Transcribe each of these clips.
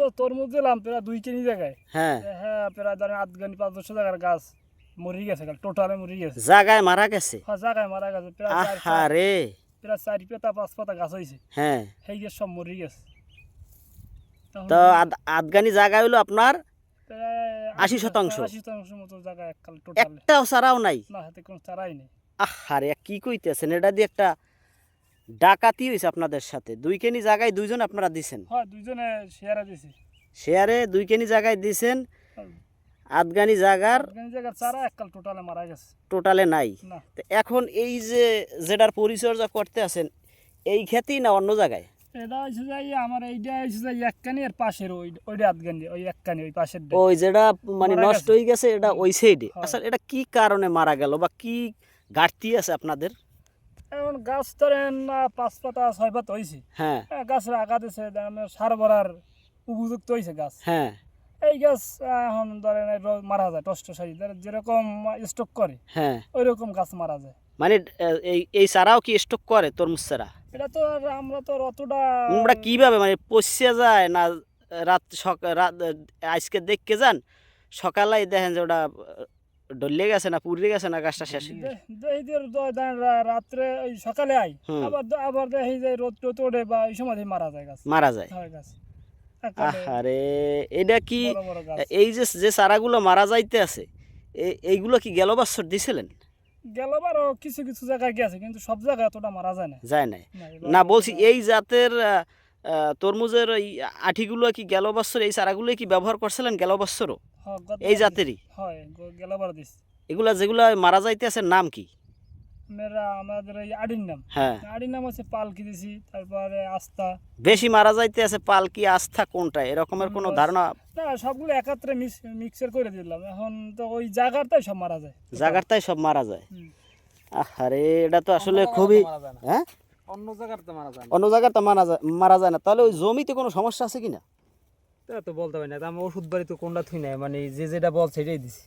বছর তরমুজ দিলাম প্রায় দুই কেজি জায়গায়। হ্যাঁ। হ্যাঁ প্রায় ধরেন আধ গানি পাঁচ দশশো জায়গার গাছ মরি গেছে টোটালে মরি গেছে। জাগায় মারা গেছে? হ্যাঁ জায়গায় মারা গেছে প্রায় আহারে প্রায় চারি পাতা পাঁচ পাতা গাছ হয়েছে। হ্যাঁ। সেই গাছ সব মরি গেছে। তো আদগানি জায়গা হইল আপনার আশি শতাংশ। আশি শতাংশ মতো জায়গা একটাও সারাও নাই? না হাতে কোনো চারাই নেই। আহারে কি কইতেছেন? এটা দিয়ে একটা ডাকাতি হয়েছে আপনাদের সাথে। দুই কেনি জায়গায় দুইজন আপনারা দিছেন? হয় দুইজনে শেয়ারে দিছি। শেয়ারে দুই কেনি জায়গায় দিছেন। আদগানি জায়গার টোটালে মারা গেছে। টোটালে নাই। তো এখন এই যে যেটার পরিচর্যা করতে আছেন এই ক্ষেতেই না অন্য জায়গায়? এটা হচ্ছে যাই আমার এইটা হচ্ছে যাই এককানি আর পাশের ওই ওইটা আধগানি ওই এককানি ওই পাশের ওই যেটা মানে নষ্ট। হয়ে গেছে এটা ওই সাইডে হয়। আচ্ছা এটা কি কারণে মারা গেল বা কি ঘাটতি আছে আপনাদের? এখন গাছ ধরেন পাঁচ পাতা ছয় পাতা হয়েছে হ্যাঁ। আহ, গাছের আগা দিছে মানে সার ভরার উপযুক্ত হয়েছে গাছ। হ্যাঁ। এই গাছ এখন ধরেন মারা যায় টষ্ট সারি যেরকম স্টক করে হ্যাঁ। ওই রকম গাছ মারা যায়। মানে এই এই চারাও কি স্টক করে তরমুজ চারা? এটা তো আমরা তো অতটা তোমরা কীভাবে মানে পচে যায় না রাত সকাল রাত আজকে দেখকে যান সকালে দেখেন যে ওটা ডলে গেছে না পুড়ে গেছে না গাছটা শেষ? হয়ে রাত্রে ওই সকালে আই আবার আবার দেখি যে রোদ টোদ ওঠে বা এই সময় মারা যায় গাছ। মারা যায়। হয় আহারে এটা কি এই যে যে চারাগুলো মারা যাইতে আছে এইগুলো কি গেল বছর দিছিলেন? গেলবারও কিছু কিছু জায়গায় গেছে কিন্তু সব জায়গায় এতটা মারা যায় না। যায় নাই। না, না বলছি এই জাতের তরমুজের এই আঠিগুলো কি গেল বছর এই চারাগুলো কি ব্যবহার করছিলেন গেল বছরও? হ্যাঁ, এই জাতেরই? হয় গ- গেলবার দিস এগুলা যেগুলো মারা যাইতে আছে নাম কি? মেরা আমাদের এই আডির নাম। হ্যাঁ। আডির নাম হচ্ছে পালকি দিছি তারপরে আস্থা। বেশি মারা যাইতে আছে পালকি আস্থা কোনটা? এরকমের কোনো ধারণা? না সবগুলো একাত্রে মিক্সার করে দিলাম। এখন তো ওই জায়গাটাই সব মারা যায়। জায়গাটাই সব মারা যায়। আরে এটা তো আসলে খুবই হ্যাঁ? অন্য জায়গার তো মারা যায় অন্য জায়গাটা মারা যায় মারা যায় না। তাহলে ওই জমিতে কোনো সমস্যা আছে কিনা? তা তো বলতে পারি না। আমি ওষুধ বাড়ি তো কোনটা থুই নাই মানে যে যেটা বল সেটাই দিছি।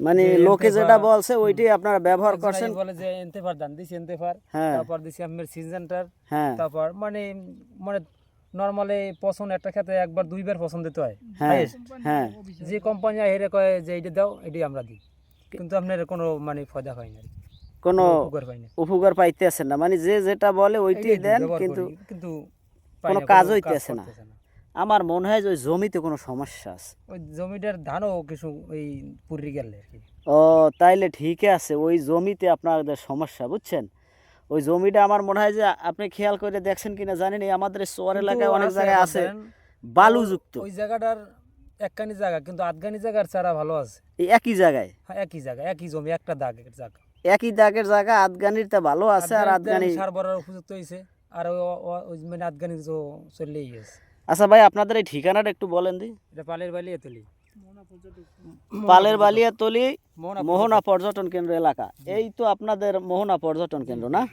মানে লোকে যেটা বলছে ওইটাই আপনারা ব্যবহার করছেন। বলে যে এনতেফার দান দিছি এনতেফার। হ্যাঁ। তারপর দিছি আপনার সিজনটার হ্যাঁ। তারপর মানে মানে নর্মালি পছন্দ একটা খেতে একবার দুইবার পছন্দ দিতে হয়। হ্যাঁ হ্যাঁ। যে কোম্পানি হেরে কয় যে এইটা দাও এটাই আমরা দিই। কিন্তু আপনার কোনো মানে ফায়দা হয় না। কোনো উপকার পাইতে না। মানে যে যেটা বলে ওইটাই দেন কিন্তু কিন্তু কোনো কাজ হইতেছে না। আমার মনে হয় যে ওই জমিতে কোনো সমস্যা আছে। ওই জমিটার ধানও কিছু ওই পুরি গেলে আর কি। ও তাইলে ঠিক আছে। ওই জমিতে আপনাদের সমস্যা বুঝছেন? ওই জমিটা আমার মনে হয় যে আপনি খেয়াল করে দেখছেন কিনা জানেন এই আমাদের কিন্তু এলাকায় অনেক জায়গায় আছে বালুযুক্ত। ওই জায়গাটার একখানি জায়গা কিন্তু আধগানি জায়গার চারা ভালো আছে। এই একই জায়গায়? হ্যাঁ একই জায়গা একই জমি একটা দাগের জায়গা। একই দাগের জায়গা আদগানির তা ভালো আছে আর আদগানি সার বড়ার উপযুক্ত হয়েছে আর ওই মানে আধগানি তো চললেই গেছে। আচ্ছা ভাই আপনাদের এই ঠিকানাটা একটু বলেন দি। এটা পালের বালি এতলি। পালের বালিয়াতলি মোহনা মোহনা পর্যটন কেন্দ্র এলাকা। এই তো আপনাদের মোহনা পর্যটন কেন্দ্র না?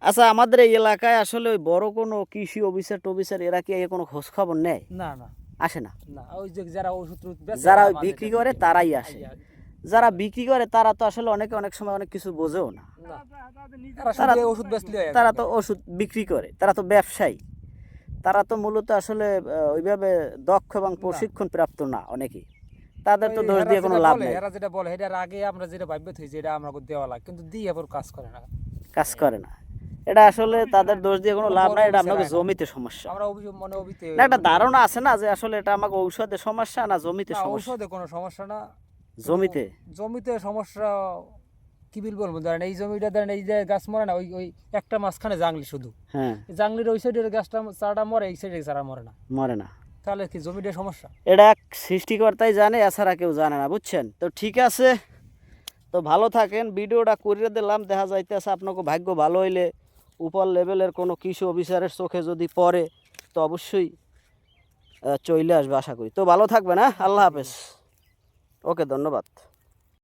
আচ্ছা আমাদের এই এলাকায় আসলে ওই বড় কোনো কৃষি অফিসার টফিসার এরা কি এই কোনো খোঁজ খবর নেয়? না না। আসে না? না ওই যে যারা ওষুধ যারা বিক্রি করে তারাই আসে। যারা বিক্রি করে তারা তো আসলে অনেকে অনেক সময় অনেক কিছু বোঝেও না। না। তারা তারা- ওষুধ বেচলে তারা তো ওষুধ বিক্রি করে তারা তো ব্যবসায়ী। তারা তো মূলত আসলে ওইভাবে দক্ষ এবং প্রশিক্ষণ প্রাপ্ত না অনেকেই। তাদের তো দোষ দিয়ে কোনো লাভ নেই। এরা যেটা বলে এটার আগে আমরা যেটা ভাববে থইছি এটা আমরা দেওয়া লাগে কিন্তু দিয়ে আবার কাজ করে না। কাজ করে না। এটা আসলে তাদের দোষ দিয়ে কোনো লাভ নাই এটা আপনাকে জমিতে সমস্যা। আমরা অভিযোগ মনে অভিতে না একটা ধারণা আছে না যে আসলে এটা আমাকে ঔষধের সমস্যা না জমিতে সমস্যা? ঔষধে কোনো সমস্যা না। জমিতে? জমিতে সমস্যা কি বিল বলব? ধরেন এই জমিটা ধরেন এই যে গাছ মরে না ওই ওই একটা মাঝখানে জাংলি শুধু। হ্যাঁ। জাংলির ওই সাইডের গাছটা চারাটা মরে এই সাইডের চারা মরে না। মরে না। তাহলে কি জমিটার সমস্যা? এটা এক সৃষ্টিকর্তাই জানে এছাড়া কেউ জানে না বুঝছেন? তো ঠিক আছে। তো ভালো থাকেন। ভিডিওটা করিয়ে দিলাম। দেখা যাইতেছে আপনাকে ভাগ্য ভালো হইলে উপর লেভেলের কোনো কৃষি অফিসারের চোখে যদি পড়ে তো অবশ্যই চলে আসবে আশা করি। তো ভালো থাকবেন হ্যাঁ? আল্লাহ হাফেজ। ওকে ধন্যবাদ।